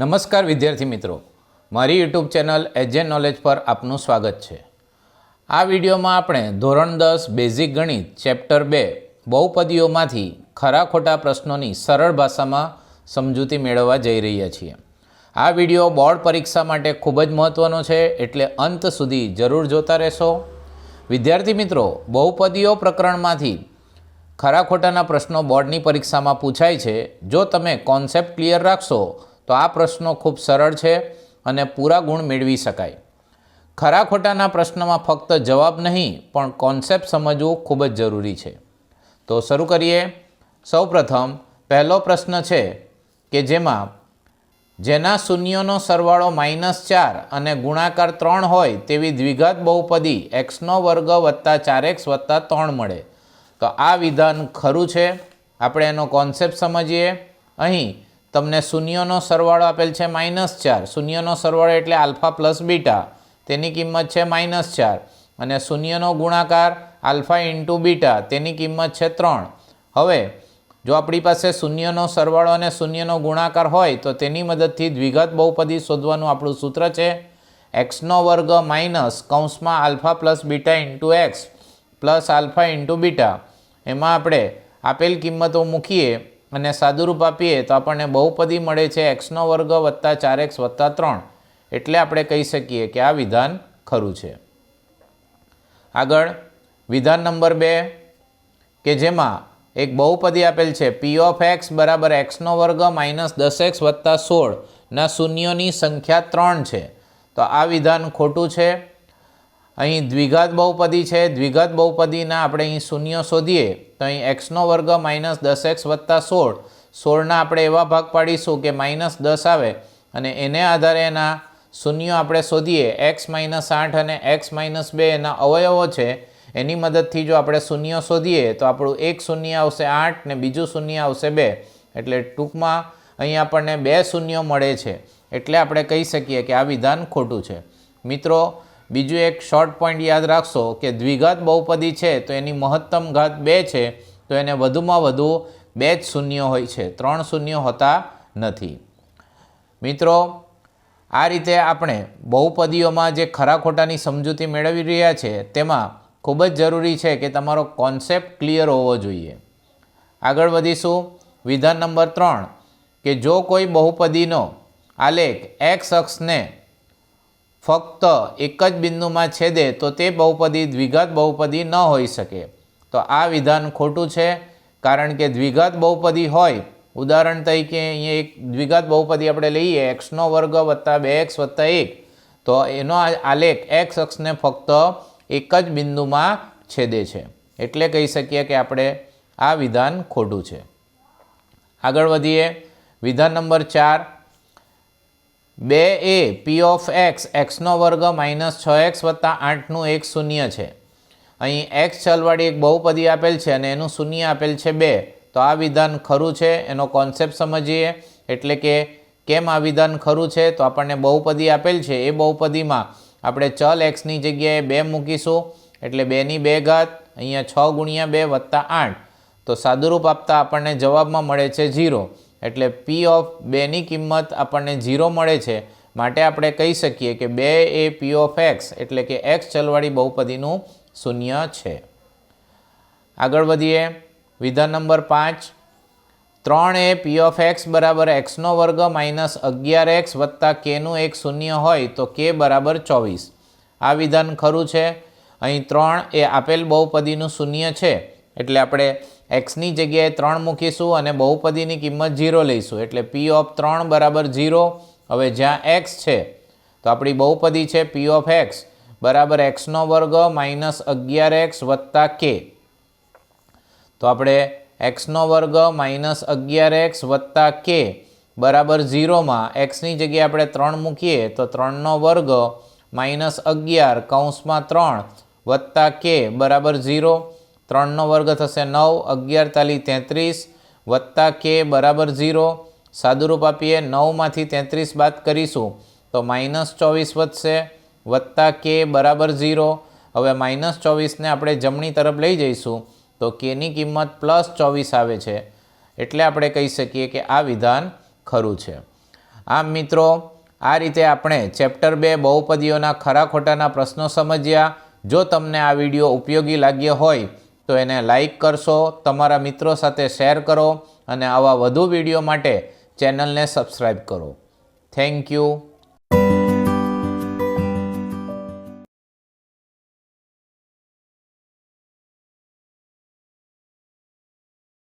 નમસ્કાર વિદ્યાર્થી મિત્રો. મારી યુટ્યુબ ચેનલ એજે નોલેજ પર આપનું સ્વાગત છે. આ વિડીયોમાં આપણે ધોરણ દસ બેઝિક ગણિત ચેપ્ટર બે બહુપદીઓમાંથી ખરા ખોટા પ્રશ્નોની સરળ ભાષામાં સમજૂતી મેળવવા જઈ રહ્યા છીએ. આ વીડિયો બોર્ડ પરીક્ષા માટે ખૂબ જ મહત્ત્વનો છે એટલે અંત સુધી જરૂર જોતા રહેશો. વિદ્યાર્થી મિત્રો, બહુપદીઓ પ્રકરણમાંથી ખરા ખોટાના પ્રશ્નો બોર્ડની પરીક્ષામાં પૂછાય છે. જો તમે કોન્સેપ્ટ ક્લિયર રાખશો તો આ પ્રશ્નો ખૂબ સરળ છે અને પૂરા ગુણ મેળવી શકાય. ખરા ખોટાના પ્રશ્નમાં ફક્ત જવાબ નહીં, પણ કોન્સેપ્ટ સમજવું ખૂબ જ જરૂરી છે. તો શરૂ કરીએ. સૌપ્રથમ, પહેલો પ્રશ્ન છે કે જેમાં જેના શૂન્યોનો સરવાળો માઇનસ ચાર અને ગુણાકાર ત્રણ હોય તેવી દ્વિઘાત બહુપદી એક્સનો વર્ગ વત્તા ચાર એક્સ વત્તા ત્રણ મળે. તો આ વિધાન ખરું છે? આપણે એનો કોન્સેપ્ટ સમજીએ. અહીં તમને શૂન્યનો સરવાળો આપેલ છે માઇનસ ચાર. શૂન્યનો સરવાળો એટલે આલ્ફા પ્લસ બીટા. તેની કિંમત છે માઇનસ ચાર. અને શૂન્યનો ગુણાકાર આલ્ફા ઇન્ટુ બીટા. તેની કિંમત છે ત્રણ. હવે, જો આપણી પાસે શૂન્યનો સરવાળો અને શૂન્યનો ગુણાકાર હોય, તો તેની મદદથી દ્વિઘાત બહુપદી શોધવાનું આપણું સૂત્ર છે એક્સનો વર્ગ માઇનસ કૌંસમાં alpha plus beta into x plus alpha into beta. એમાં આપણે આપેલ કિંમતો મૂકીએ. અને સાદુરૂપ આપીએ તો આપણને બહુપદી મળે છે એક્સનો વર્ગ વત્તા ચાર એક્સ વત્તા ત્રણ. એટલે આપણે કહી શકીએ કે આ વિધાન ખરું છે. આગળ, વિધાન નંબર બે, કે જેમાં એક બહુપદી આપેલ છે પી ઓફ એક્સ બરાબર એક્સનો વર્ગ માઇનસ દસ એક્સ વત્તા સોળના શૂન્યોની સંખ્યા ત્રણ છે. તો આ વિધાન ખોટું છે. અહીં દ્વિઘાત બહુપદી છે. દ્વિઘાત બહુપદીના આપણે અહીં શૂન્ય શોધીએ તો અહીં એક્સનો વર્ગ માઇનસ દસ એક્સ વત્તા સોળ. સોળના આપણે એવા ભાગ પાડીશું કે માઇનસ દસ આવે અને એને આધારે એના શૂન્ય આપણે શોધીએ. એક્સ માઇનસ આઠ અને એક્સ માઇનસ બે એના અવયવો છે. એની મદદથી જો આપણે શૂન્ય શોધીએ તો આપણું એક શૂન્ય આવશે આઠ ને બીજું શૂન્ય આવશે બે. એટલે ટૂંકમાં અહીં આપણને બે શૂન્યો મળે છે. એટલે આપણે કહી શકીએ કે આ વિધાન ખોટું છે. મિત્રો બીજું એક શોર્ટ પોઈન્ટ યાદ રાખશો કે દ્વિઘાત બહુપદી છે તો એની મહત્તમ ઘાત બે છે, તો એને વધુમાં વધુ બે જ શૂન્ય હોય છે. ત્રણ શૂન્ય હોતા નથી. મિત્રો, આ રીતે આપણે બહુપદીઓમાં જે ખરા ખોટાની સમજૂતી મેળવી રહ્યા છે, તેમાં ખૂબ જ જરૂરી છે કે તમારો કોન્સેપ્ટ ક્લિયર હોવો જોઈએ. આગળ વધીશું. વિધાન નંબર ત્રણ, કે જો કોઈ બહુપદીનો આલેખ એક્સ અક્ષને ફક્ત એક જ બિંદુમાં છેદે તો તે બહુપદી દ્વિઘાત બહુપદી ન હોઈ શકે. તો આ વિધાન ખોટું છે, કારણ કે દ્વિઘાત બહુપદી હોય. ઉદાહરણ તરીકે અહીંયા એક દ્વિઘાત બહુપદી આપણે લઈએ એક્સનો વર્ગ વત્તા બે એક્સ વત્તા એક. તો એનો આલેખ એક્સ અક્ષને ફક્ત એક જ બિંદુમાં છેદે છે. એટલે કહી શકીએ કે આપણે આ વિધાન ખોટું છે. આગળ વધીએ. વિધાન નંબર ચાર બે એ પી ઓફ એક્સ એક્સનો વર્ગ માઇનસ છ એક્સ વત્તા આઠનું એક શૂન્ય છે. અહીં એક્સ ચલવાળી એક બહુપદી આપેલ છે અને એનું શૂન્ય આપેલ છે બે. તો આ વિધાન ખરું છે? એનો કોન્સેપ્ટ સમજીએ. એટલે કે કેમ આ વિધાન ખરું છે? તો આપણને બહુપદી આપેલ છે. એ બહુપદીમાં આપણે ચલ એક્સની જગ્યાએ બે મૂકીશું. એટલે બેની બે ઘાત, અહીંયા છ ગુણ્યા બે વત્તા આઠ. તો સાદુરૂપ આપતા આપણને જવાબમાં મળે છે ઝીરો. એટલે પી ઓફ બેની કિંમત આપણને ઝીરો મળે છે. માટે આપણે કહી શકીએ કે બે એ પી ઓફ એક્સ એટલે કે એક્સ ચલવાળી બહુપદીનું શૂન્ય છે. આગળ વધીએ. વિધાન નંબર પાંચ. ત્રણ એ પી ઓફ એક્સ બરાબર એક્સનો વર્ગ માઇનસ અગિયાર એક્સ વત્તા કેનું એક શૂન્ય હોય તો કે બરાબર ચોવીસ. આ વિધાન ખરું છે. અહીં ત્રણ એ આપેલ બહુપદીનું શૂન્ય છે. એટલે આપણે એક્સની જગ્યાએ ત્રણ મૂકીશું અને બહુપદીની કિંમત ઝીરો લઈશું. એટલે પી ઓફ ત્રણ બરાબર ઝીરો. હવે જ્યાં એક્સ છે, તો આપણી બહુપદી છે પી ઓફ એક્સ બરાબર એક્સનો વર્ગ માઇનસ અગિયાર એક્સ વત્તા કે તો આપણે એક્સનો વર્ગ માઇનસ અગિયાર એક્સ વત્તા કે બરાબર ઝીરોમાં એક્સની જગ્યાએ આપણે ત્રણ મૂકીએ, તો ત્રણનો વર્ગ માઇનસ અગિયાર કૌંસમાં ત્રણ વત્તા કે બરાબર ઝીરો. ત્રણનો વર્ગ થશે નવ, અગિયાર તાલી તેત્રીસ, વત્તા કે બરાબર ઝીરો. સાદુરૂપ આપીએ નવમાંથી તેત્રીસ બાદ કરીશું. તો માઇનસ ચોવીસ વધશે, વત્તા કે બરાબર ઝીરો. હવે માઇનસ ચોવીસને આપણે જમણી તરફ લઈ જઈશું. તો કેની કિંમત પ્લસ ચોવીસ આવે છે. એટલે આપણે કહી શકીએ કે આ વિધાન ખરું છે. આમ મિત્રો, આ રીતે આપણે ચેપ્ટર બે બહુપદીઓના ખરા ખોટાના પ્રશ્નો સમજ્યા. જો તમને આ વીડિયો ઉપયોગી લાગ્યો હોય તો એને લાઈક કરશો, તમારા મિત્રો સાથે શેર કરો અને આવા વધુ વીડિયો માટે ચેનલને સબસ્ક્રાઈબ કરો. Thank you